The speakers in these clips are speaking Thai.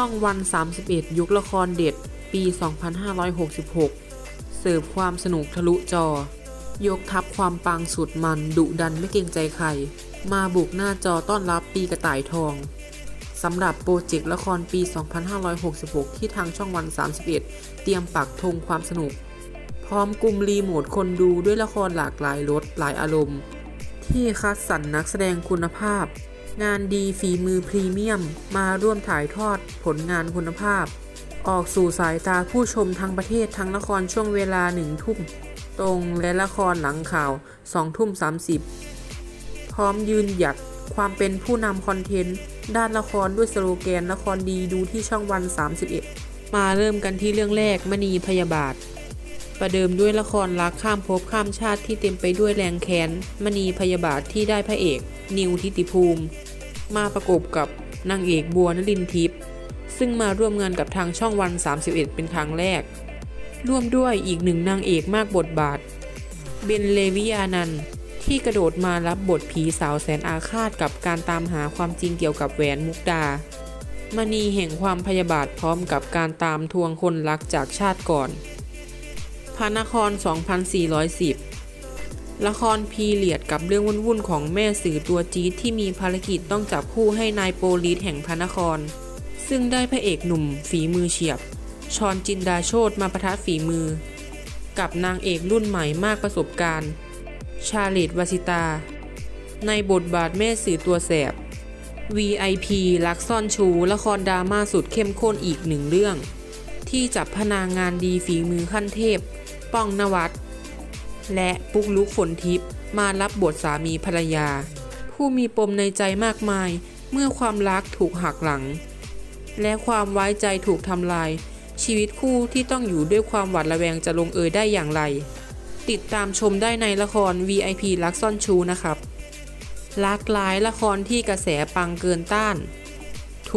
ช่องวัน 31 ยุคละครเด็ด ปี 2566 เสิร์ฟความสนุกทะลุจอ ยกทัพความปังสุดมันดุดันไม่เกรงใจใคร มาบุกหน้าจอต้อนรับปีกระต่ายทองสำหรับโปรเจกต์ละครปี 2566 ที่ทางช่องวัน 31 เตรียมปักธงความสนุก พร้อมกลุ่มรีโมทคนดูด้วยละครหลากหลายรสหลายอารมณ์ ที่คัดสรรนักแสดงคุณภาพ งานดีฝีมือพรีเมียม มาร่วมถ่ายทอดผลงานคุณภาพ ออกสู่สายตาผู้ชมทั้งประเทศทั้งละครช่วงเวลาหนึ่งทุ่ม ตรงและละครหลังข่าว2ทุ่ม30พร้อมยืนหยัดความเป็นผู้นำคอนเทนต์ ด้านละครด้วยสโลแกนละครดีดูที่ช่องวัน 31 มาเริ่มกันที่เรื่องแรกมณีพยาบาท ประเดิมด้วยละครรักข้ามภพข้ามชาติที่เต็มไปด้วยแรงแค้นมณีพยาบาทที่ได้พระเอก นิวทิติภูมิ มาประกบกับนางเอกบัวนลินทิพย์ซึ่งมาร่วมงานกับทางช่องวัน 31 เป็นครั้งแรก ร่วมด้วยอีกหนึ่งนางเอกมากบทบาท เบนเลวิอานันที่กระโดดมารับบทผีสาวแสนอาฆาตกับการตามหาความจริงเกี่ยวกับแหวนมุกดามณีแห่งความพยาบาทพร้อมกับการตามทวงคนรักจากชาติก่อน พระนคร 2410 ละครพีเรียดกับเรื่องวุ่นๆของแม่สื่อตัวจี๊ดที่มีภารกิจต้องจับคู่ให้นายโปลีสแห่งพระนคร ซึ่งได้พระเอกหนุ่มฝีมือเฉียบ ชอนจินดาโชตมาประทะฝีมือ กับนางเอกรุ่นใหม่มากประสบการณ์ ชาเลตวาสิตา ในบทบาทแม่สื่อตัวแสบ VIP ลักซ่อนชู ละครดราม่าสุดเข้มข้นอีกหนึ่งเรื่องที่จับพนางงานดีฝีมือขั้นเทพ ป้องนวัดและปุ๊กลุกฝนทิพย์มารับบทสามีภรรยา ผู้มีปมในใจมากมายเมื่อความรักถูกหักหลัง และความไว้ใจถูกทำลาย ชีวิตคู่ที่ต้องอยู่ด้วยความหวาดระแวงจะลงเอยได้อย่างไร ติดตามชมได้ในละคร VIP ลักซ่อนชูนะครับหลากหลายละครที่กระแสปังเกินต้าน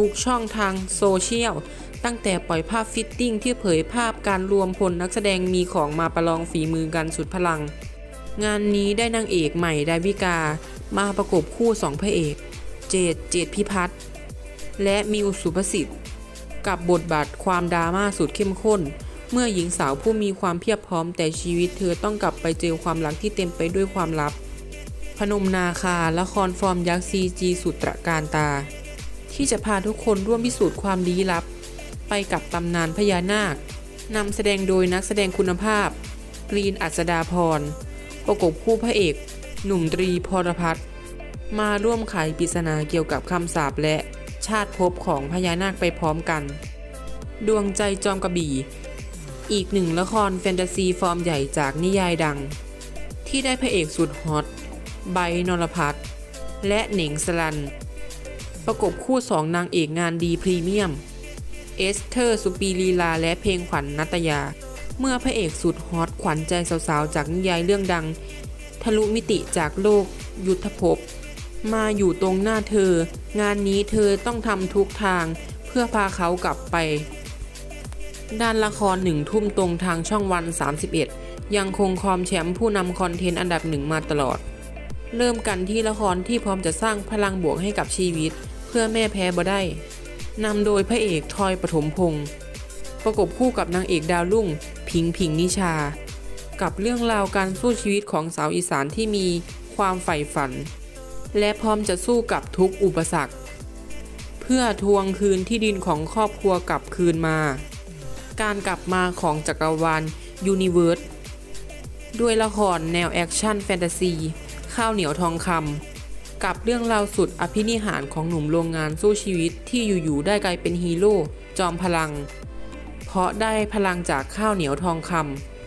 ทุกช่องทางโซเชียล ตั้งแต่ปล่อยภาพฟิตติ้งที่เผยภาพการรวมพลนักแสดงมีของมาประลองฝีมือกันสุดพลัง งานนี้ได้นางเอกใหม่ดาวิกา มาประกบคู่สองพระเอก เจดเจดพิพัฒน์และมิวสุภสิทธิ์ กับบทบาทความดราม่าสุดเข้มข้น เมื่อหญิงสาวผู้มีความเพียบพร้อมแต่ชีวิตเธอต้องกลับไปเจอความรักที่เต็มไปด้วยความลับพนมนาคาละครฟอร์มยักษ์ซีจีสุดตระการตา ที่จะพาทุกคนร่วมพิสูจน์ความลี้ลับ ไปกับตำนานพญานาคนำแสดงโดยนักแสดงคุณภาพ กรีนอัศดาพร ประกบคู่พระเอก หนุ่มตรีพรพัฒน์มาร่วมไขปริศนาเกี่ยวกับคำสาปและชาติภพของพญานาคไปพร้อมกัน ดวงใจจอมกระบี่ อีกหนึ่งละครแฟนตาซีฟอร์มใหญ่จากนิยายดัง ที่ได้พระเอกสุดฮอตไบร์นรพัฒน์และเหน่งสลัน ประกบคู่สองนางเอกงานดีพรีเมียม เอสเธอร์ สุปีลีลา และเพลงขวัญนนัตยา เมื่อพระเอกสุดฮอตขวัญใจสาวๆ จากนิยายเรื่องดัง ทะลุมิติจากโลก ยุทธภพ มาอยู่ตรงหน้าเธอ งานนี้เธอต้องทำทุกทางเพื่อพาเขากลับไป ด้านละครหนึ่งทุ่มตรงทางช่องวัน 31 ยังคงครองแชมป์ผู้นำคอนเทนต์อันดับหนึ่งมาตลอด เริ่มกันที่ละครที่พร้อมจะสร้างพลังบวกให้กับชีวิต เพื่อแม่แพ้บ่ได้นำโดยพระเอกทอยปฐมพงศ์ประกบคู่กับนางเอกดาวรุ่ง พิงพิงนิชา กับเรื่องราวการสู้ชีวิตของสาวอีสานที่มีความใฝ่ฝัน และพร้อมจะสู้กับทุกอุปสรรค เพื่อทวงคืนที่ดินของครอบครัวกลับคืนมา การกลับมาของจักรวาลยูนิเวิร์สด้วยละครแนวแอคชั่นแฟนตาซี ข้าวเหนียวทองคำกับเรื่องราวสุดอภินิหารของหนุ่มโรงงานสู้ชีวิตที่อยู่ๆได้กลายเป็นฮีโร่จอมพลัง เพราะได้พลังจากข้าวเหนียวทองค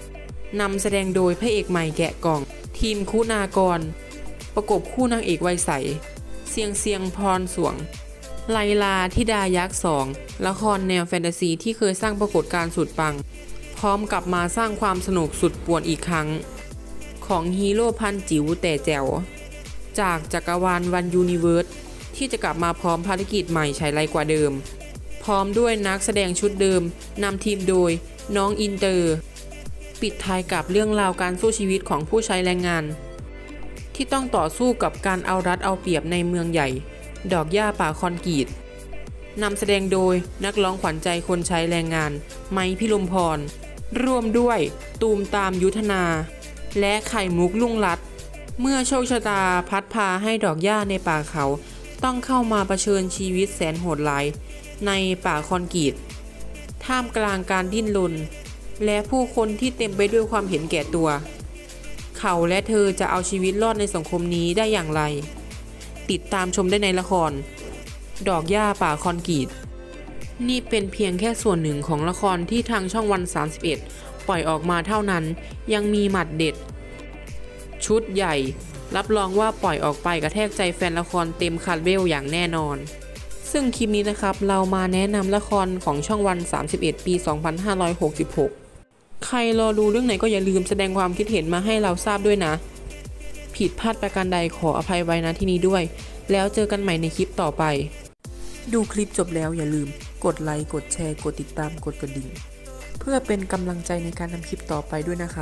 ำนำแสดงโดยพระเอกใหม่แกะกล่อง ทีมคุณากร ประกบคู่นางเอกวัยใส เสียงเสียงพรสวง ไลลาทิดายักษ์สองละครแนวแฟนตาซีที่เคยสร้างปรากฏการณ์สุดปัง พร้อมกลับมาสร้างความสนุกสุดป่วนอีกครั้ง ของฮีโร่พันจิ๋วแต่แจ๋วจากจักรวาลวันยูนิเวิร์สที่จะกลับมาพร้อมภารกิจใหม่ใช้ไรกว่าเดิม พร้อมด้วยนักแสดงชุดเดิมนำทีมโดยน้องอินเตอร์ ปิดท้ายกับเรื่องราวการสู้ชีวิตของผู้ใช้แรงงาน ที่ต้องต่อสู้กับการเอารัดเอาเปรียบในเมืองใหญ่ ดอกหญ้าป่าคอนกรีตนำแสดงโดยนักร้องขวัญใจคนใช้แรงงาน ไมพิลมพร ร่วมด้วย ตูมตามยุทธนา และไข่มุกลุ่งลัด เมื่อโชคชะตาพัดพาให้ดอกหญ้าในป่าเขา ต้องเข้ามาเผชิญชีวิตแสนโหดร้ายในป่าคอนกรีต ท่ามกลางการดิ้นรนและผู้คนที่เต็มไปด้วยความเห็นแก่ตัว เขาและเธอจะเอาชีวิตรอดในสังคมนี้ได้อย่างไร ติดตามชมได้ในละคร ดอกหญ้าป่าคอนกรีต นี่เป็นเพียงแค่ส่วนหนึ่งของละครที่ทางช่องวัน 31 ปล่อยออกมาเท่านั้น ยังมีหมัดเด็ด ชุดใหญ่ รับรองว่าปล่อยออกไปกระแทกใจแฟนละครเต็มคาราเบลอย่างแน่นอน ซึ่งคลิปนี้นะครับ เรามาแนะนำละครของช่องวัน 31 ปี 2566 ใครรอดูเรื่องไหนก็อย่าลืมแสดงความคิดเห็นมาให้เราทราบด้วยนะ ผิดพลาดประการใดขออภัยไว้นะที่นี้ด้วย แล้วเจอกันใหม่ในคลิปต่อไป ดูคลิปจบแล้วอย่าลืมกดไลค์ กดแชร์ กดติดตาม กดกระดิ่ง เพื่อเป็นกำลังใจในการทำคลิปต่อไปด้วยนะครับ